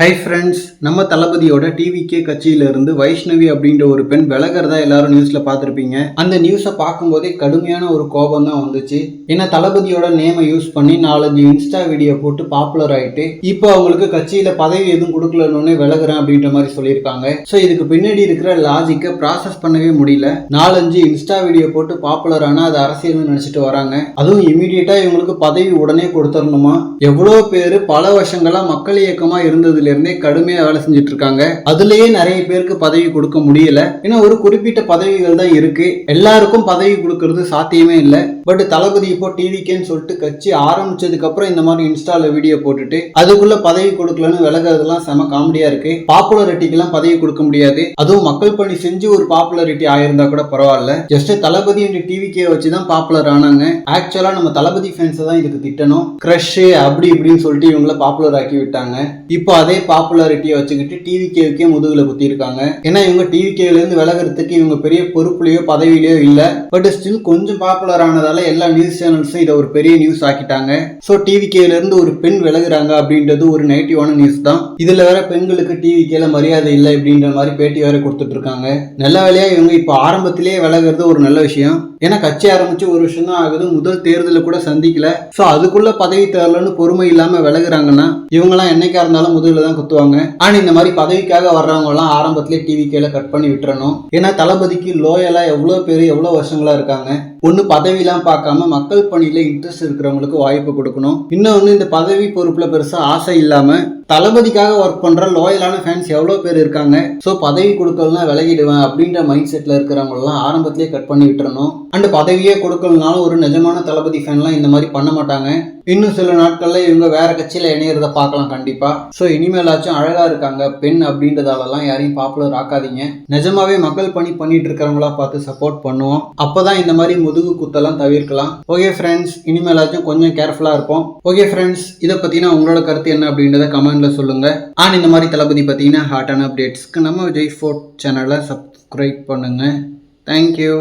Hi friends நம்ம தளபதியோட TVK கட்சியில இருந்து வைஷ்ணவி அப்படின்ற ஒரு பெண் விலகிறதா எல்லாரும் நியூஸில் பார்த்துருப்பீங்க. அந்த நியூஸை பார்க்கும்போதே கடுமையான ஒரு கோபம் தான் வந்துச்சு. ஏன்னா தளபதியோட நேமை யூஸ் பண்ணி நாலஞ்சு இன்ஸ்டா வீடியோ போட்டு பாப்புலர் ஆகிட்டு இப்போ அவங்களுக்கு கட்சியில் பதவி எதுவும் கொடுக்கலன்னு விலகுறேன் அப்படின்ற மாதிரி சொல்லியிருக்காங்க. ஸோ இதுக்கு பின்னாடி இருக்கிற லாஜிக்கை ப்ராசஸ் பண்ணவே முடியல. நாலஞ்சு இன்ஸ்டா வீடியோ போட்டு பாப்புலர் ஆனால் அது அரசியல்னு நினச்சிட்டு வராங்க. அதுவும் இமீடியட்டாக இவங்களுக்கு பதவி உடனே கொடுத்துடணுமா எவ்வளோ பேர் பல வருஷங்களாக மக்கள் இயக்கமாக இருந்தது இருந்தே கடுமையா வேலை செஞ்சுட்டு இருக்காங்க அதுலயே நிறைய பேருக்கு பதவி கொடுக்க முடியல. ஏன்னா ஒரு குறிப்பிட்ட பதவிகள் தான் இருக்கு. எல்லாருக்கும் பதவி கொடுக்கறது சாத்தியமே இல்லை. பட் தளபதி இப்போ டிவிக்கேன்னு சொல்லிட்டு கட்சி ஆரம்பிச்சதுக்கு அப்புறம் இந்த மாதிரி இன்ஸ்டால வீடியோ போட்டுட்டு அதுக்குள்ள பதவி கொடுக்கலன்னு விலகிறதுலாம் செம காமெடியா இருக்கு. பாப்புலாரிட்டிக்கெல்லாம் பதவி கொடுக்க முடியாது. அதுவும் மக்கள் பணி செஞ்சு ஒரு பாப்புலாரிட்டி ஆயிருந்தா கூட பரவாயில்ல. ஜஸ்ட் தளபதி என்ற டிவிக்கே வச்சு தான் பாப்புலர் ஆனாங்க. ஆக்சுவலா நம்ம தளபதி ஃபேன்ஸை தான் இதுக்கு திட்டணும். கிரஷ் அப்படி இப்படின்னு சொல்லிட்டு இவங்கள பாப்புலர் ஆக்கி விட்டாங்க. இப்போ அதே பாப்புலாரிட்டியை வச்சுக்கிட்டு டிவிகேவுக்கே முதுகுல குத்தி இருக்காங்க ஏன்னா இவங்க டிவி இருந்து விலகிறதுக்கு இவங்க பெரிய பொறுப்புலையோ பதவியிலையோ இல்ல. பட் ஸ்டில் கொஞ்சம் பாப்புலர் ஆனதால எல்லா நியூஸ் சேனல்ஸும் இதை ஒரு பெரிய நியூஸ் ஆக்கிட்டாங்க. ஸோ டிவி இருந்து ஒரு பெண் விலகுறாங்க அப்படின்றது ஒரு நெகட்டிவான நியூஸ் தான். இதுல வேற பெண்களுக்கு டிவி கேல மரியாதை இல்லை அப்படின்ற மாதிரி பேட்டி வேற கொடுத்துட்டு இருக்காங்க நல்ல வேலையா இவங்க இப்போ ஆரம்பத்திலேயே விலகிறது ஒரு நல்ல விஷயம். ஏன்னா கட்சி ஆரம்பிச்சு ஒரு வருஷம் தான் ஆகுது. முதல் தேர்தலில் கூட சந்திக்கல. ஸோ அதுக்குள்ள பதவி தேர்தல்னு பொறுமை இல்லாம விலகுறாங்கன்னா இவங்கெல்லாம் என்னைக்கா இருந்தாலும் முதல்ல தான் குத்துவாங்க. ஆனா இந்த மாதிரி பதவிக்காக வர்றவங்க எல்லாம் ஆரம்பத்திலே டிவி கேல கட் பண்ணி விட்டுறணும். ஏன்னா தளபதிக்கு லோயலா எவ்வளவு பேர் எவ்வளவு வருஷங்களா இருக்காங்க. ஒண்ணு பதவிலாம் பார்க்காம மக்கள் பணியில இன்ட்ரெஸ்ட் இருக்கிறவங்களுக்கு வாய்ப்பு கொடுக்கணும். இன்னொன்னு இந்த பதவி பொறுப்புல பெருசா ஆசை இல்லாம தளபதிக்காக ஒர்க் பண்ணுற லோயலான ஃபேன்ஸ் எவ்வளோ பேர் இருக்காங்க? ஸோ பதவி கொடுக்கலாம் விலகிடுவேன் அப்படின்ற மைண்ட் செட்டில் இருக்கிறவங்களாம் ஆரம்பத்திலே கட் பண்ணி விட்டுறணும். அண்ட் பதவியே கொடுக்கலனாலும் ஒரு நிஜமான தளபதி ஃபேன்லாம் இந்த மாதிரி பண்ண மாட்டாங்க. இன்னும் சில நாட்களில் இவங்க வேற கட்சியில் இணையிறத பார்க்கலாம் கண்டிப்பாக ஸோ இனிமேலாச்சும் அழகாக இருக்காங்க பெண் அப்படின்றதாலலாம் யாரையும் பாப்புலர் ஆக்காதீங்க. நிஜமாவே மக்கள் பணி பண்ணிட்டு இருக்கிறவங்களா பார்த்து சப்போர்ட் பண்ணுவோம். அப்போ தான் இந்த மாதிரி முதுகு குத்தெல்லாம் தவிர்க்கலாம். ஓகே ஃப்ரெண்ட்ஸ் இனிமேலாச்சும் கொஞ்சம் கேர்ஃபுல்லாக இருப்போம். ஓகே ஃப்ரெண்ட்ஸ் இதை பற்றினா உங்களோட கருத்து என்ன அப்படின்றத கமெண்ட் கமெண்ட்ல சொல்லுங்க. ஆன் இந்த மாதிரி தளபதி பார்த்தீங்கன்னா ஹாட்டான அப்டேட்ஸ்க்கு நம்ம விஜய் ஃபோர்ட் சேனலை சப்ஸ்கிரைப் பண்ணுங்க. Thank you